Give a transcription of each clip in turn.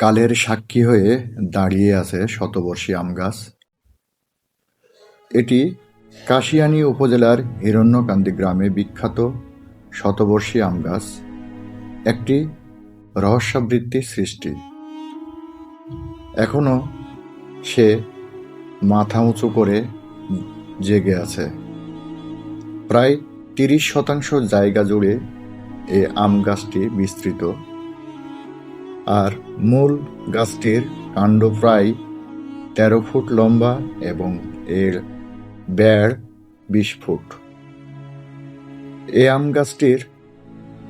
কালের সাক্ষী হয়ে দাঁড়িয়ে আছে শতবর্ষী আম গাছ। এটি কাশিয়ানী উপজেলার হিরণ্যকান্দি গ্রামে বিখ্যাত শতবর্ষী আম গাছ। একটি রহস্যাবৃত্তির সৃষ্টি। এখনও সে মাথা উঁচু করে জেগে আছে। প্রায় তিরিশ শতাংশ জায়গা জুড়ে এই আম গাছটি বিস্তৃত। আর মূল গাছটির কাণ্ড প্রায় তেরো ফুট লম্বা এবং এর ব্যাড় বিশ ফুট। এই আম গাছটির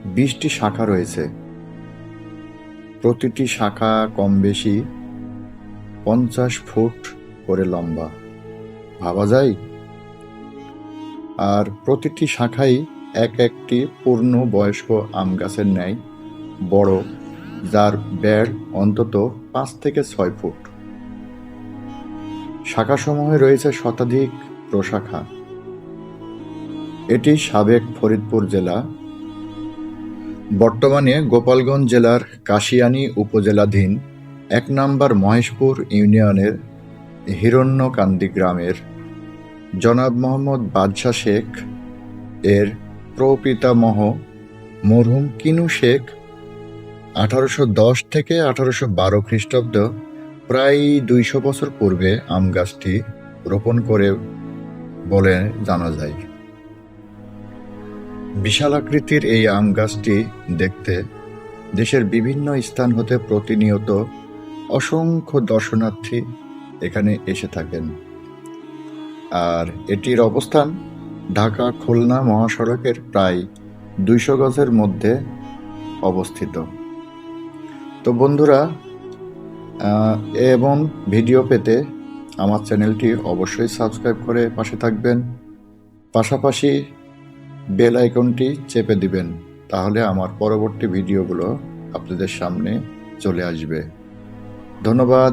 বিশটি শাখা রয়েছে। প্রতিটি শাখা কম বেশি পঞ্চাশ ফুট করে লম্বা। ভাবা যায়? আর প্রতিটি শাখাই এক একটি পূর্ণ বয়স্ক আম গাছের ন্যায় বড় যার ব্যাড় অন্তত পাঁচ থেকে ছয় ফুট। শাখাসমূহে রয়েছে শতাধিক প্রশাখা। এটি সাবেক ফরিদপুর জেলা, বর্তমানে গোপালগঞ্জ জেলার কাশিয়ানী উপজেলাধীন এক নম্বর মহেশপুর ইউনিয়নের হিরণ্যকান্দি গ্রামের জনাব মোহাম্মদ বাদশাহ শেখ, এর প্রপিতামহ মরহুম কিনু শেখ আঠারোশো দশ থেকে আঠারোশো বারো খ্রিস্টাব্দ, প্রায় দুইশো বছর পূর্বে আম গাছটি রোপণ করে বলে জানা যায়। বিশাল আকৃতির এই আম গাছটি দেখতে দেশের বিভিন্ন স্থান হতে প্রতিনিয়ত অসংখ্য দর্শনার্থী এখানে এসে থাকেন। আর এটির অবস্থান ঢাকা খুলনা মহাসড়কের প্রায় দুইশো গজের মধ্যে অবস্থিত। তো বন্ধুরা এবং ভিডিও পেতে আমার চ্যানেলটি অবশ্যই সাবস্ক্রাইব করে পাশে থাকবেন। পাশাপাশি বেল আইকনটি চেপে দিবেন, তাহলে আমার পরবর্তী ভিডিওগুলো আপনাদের সামনে চলে আসবে। ধন্যবাদ।